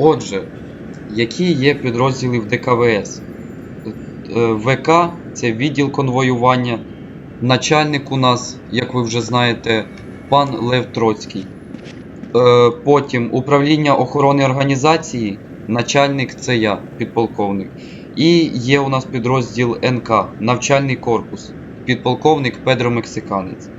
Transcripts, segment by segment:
Отже, які є підрозділи в ДКВС? Е, ВК це відділ конвоювання. Начальник у нас, як ви вже знаєте, пан Лев Троцький. Е, Потім управління охорони організації, начальник це я, підполковник. І є у нас підрозділ НК, навчальний корпус, підполковник Педро Мексиканець.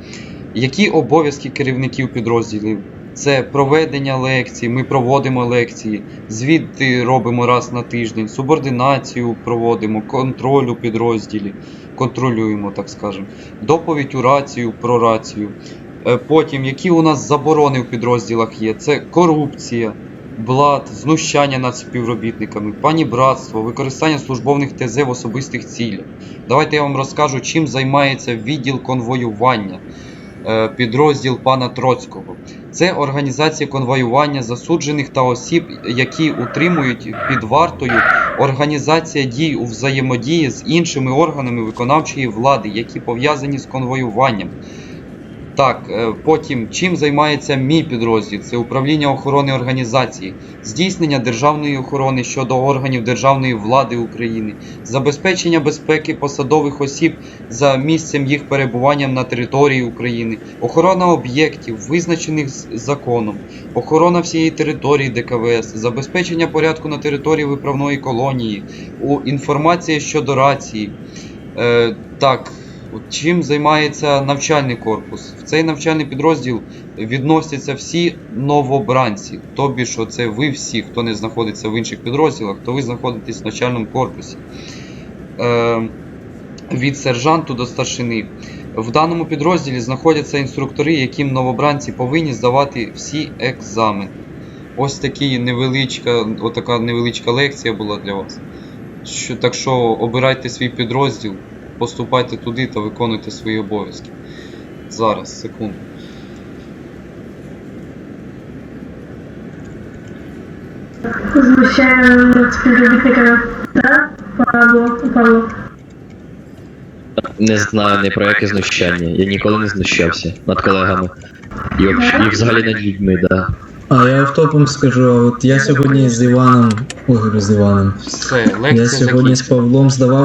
Які обов'язки керівників підрозділів? Це проведення лекцій, ми проводимо лекції, звіти робимо раз на тиждень, субординацію проводимо, контроль у підрозділі, контролюємо, так скажемо, доповідь у рацію про рацію. Е, Потім, які у нас заборони в підрозділах є? Це корупція, блат, знущання над співробітниками, панібратство, використання службових ТЗ в особистих цілях. Давайте я вам розкажу, чим займається відділ конвоювання, е, підрозділ пана Троцького. Це організація конвоювання засуджених та осіб, які утримують під вартою організація дій у взаємодії з іншими органами виконавчої влади, які пов'язані з конвоюванням. Так, е, потім чим займається мій підрозділ? Це управління охорони організації, здійснення державної охорони щодо органів державної влади України, забезпечення безпеки посадових осіб за місцем їх перебування на території України, охорона об'єктів, визначених законом, охорона всієї території ДКВС, забезпечення порядку на території виправної колонії, інформація щодо рації. Е, так, от чим займається навчальний корпус? В цей навчальний підрозділ відносяться всі новобранці. Тобі що це ви всі, хто не знаходиться в інших підрозділах, то ви знаходитесь в навчальному корпусі. Е, від сержанту до старшини. В даному підрозділі знаходяться інструктори, яким новобранці повинні здавати всі екзамени. Ось такі невеличка, отака невеличка лекція була для вас. Що, так що обирайте свій підрозділ, поступайте туди та виконуйте свої обов'язки. Зараз, секунду. Знущання над. Так, Павло, Павло. Не знаю ні про яке знущання. Я ніколи не знущався над колегами. І, взагалі- і взагалі над людьми, да. А я автопом скажу, а от я сьогодні з Іваном, ой, говорю, з Іваном. Все, Я лекція сьогодні з закінчена. Павлом здавав